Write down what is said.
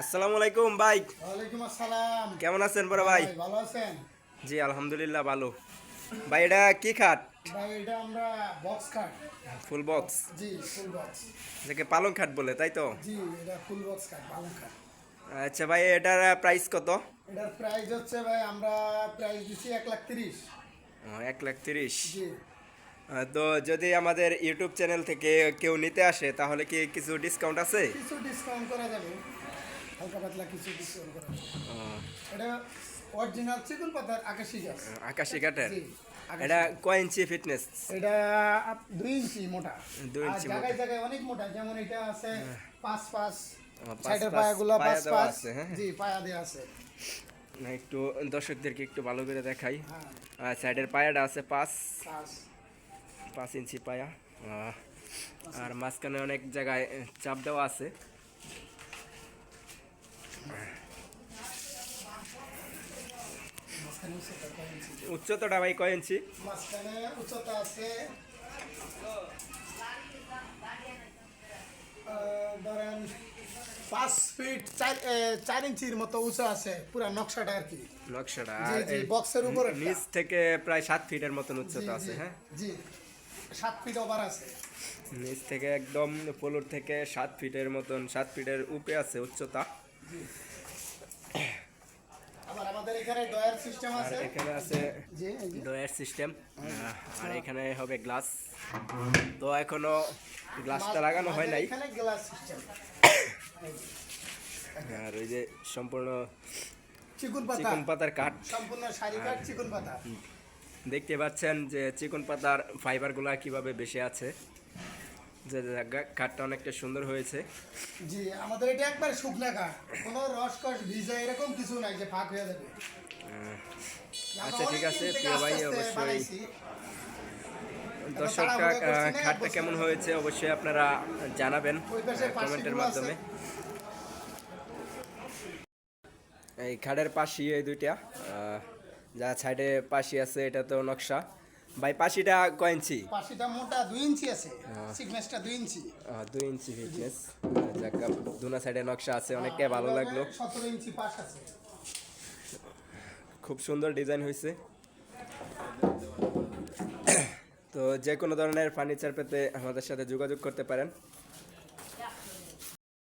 আসসালামু আলাইকুম ভাই। ওয়ালাইকুম আসসালাম। কেমন আছেন বড় ভাই? ভালো আছেন? জি আলহামদুলিল্লাহ ভালো। ভাই এটা কি খাট? ভাই এটা আমরা বক্স কাট ফুল বক্স? জি ফুল বক্স। যাকে পালং খাট বলে তাই তো? জি এটা ফুল বক্স কাট ভালো কাট আচ্ছা ভাই এটার প্রাইস কত? এটার প্রাইস হচ্ছে ভাই আমরা প্রাইস দিচ্ছি এক লাখ তিরিশ। এক লাখ তিরিশ। জি। তো যদি আমাদের ইউটিউব চ্যানেল থেকে কেউ নিতে আসে তাহলে কি কিছু ডিসকাউন্ট আছে? কিছু ডিসকাউন্ট করা যাবে। হালকা পাতলা কিছু ও, এটা অরিজিনাল চিকুন পাতার আকাশি গাছ। আকাশি কাঠের এটা কয় ইঞ্চি ফিটনেস এটা দুই ইঞ্চি মোটা। দুই ইঞ্চি জায়গায় জায়গায় অনেক মোটা যেমন এটা আছে পাঁচ পাঁচ পাঁচ সাইডের পায়াগুলো পাঁচ পাঁচ। হ্যাঁ। জি পায়া দেওয়া আছে। না একটু দর্শকদেরকে একটু ভালো করে দেখাই। হ্যাঁ। সাইডের পায়াটা আছে পাঁচ। পাঁচ। ইঞ্চি পায়া। আর মাঝখানে অনেক জায়গায় চাপ দেওয়া আছে মাঝখানে উচ্চতা কয় ইঞ্চি? উচ্চতাটা ভাই কয় ইঞ্চি? মাঝখানে উচ্চতা আছে ধরেন পাঁচ ফিট চার চার ইঞ্চির মতো উঁচু আছে পুরা নকশাটা আর কি। নকশাটা বক্সের উপরে নিচ থেকে প্রায় সাত ফিটের মতন উচ্চতা আছে হ্যাঁ? জি সাত ফিট ওভার আছে। নিচ থেকে একদম পোলোর থেকে সাত ফিটের মতন সাত ফিটের উপরে আছে উচ্চতা। এখানে ডয়ার সিস্টেম আর আছে? এখানে আছে ডয়ার সিস্টেম। আর এখানে হবে গ্লাস। তো এখনও গ্লাসটা লাগানো হয় নাই। এখানে গ্লাস সিস্টেম। আর ওই যে সম্পূর্ণ চিকুন পাতা। চিকন পাতার কাঠ। সম্পূর্ণ শাড়ি কাঠ চিকুন পাতা। দেখতে পাচ্ছেন যে চিকন পাতার ফাইবারগুলো কীভাবে বেশি আছে। যে কাঠটা অনেকটা সুন্দর হয়েছে। জি আমাদের এটা একবার শুকনা কাঠ। কোনো রস কস ভিজা এরকম কিছু নাই যে ফাঁক হয়ে যাবে। আচ্ছা, ঠিক আছে, প্রিয় ভাই, অবশ্যই। না, খাটটা কেমন হয়েছে অবশ্যই আপনারা জানাবেন কমেন্টের মাধ্যমে। এই খাটের পাশি এই দুইটা আহ, যা সাইডে পাশি আছে এটা তো নকশা। ভাই পাশিটা কয় ইঞ্চি? পাশিটা মোটা দুই ইঞ্চি আছে সিকনেসটা দুই ইঞ্চি। আহ, দুই ইঞ্চি ফিটনেস যাক দুনা সাইডে নকশা আছে অনেকটাই ভালো লাগল। সতেরো ইঞ্চি পাশ আছে। খুব সুন্দর ডিজাইন হয়েছে। তো যে কোনো ধরনের ফার্নিচার পেতে আমাদের সাথে যোগাযোগ করতে পারেন।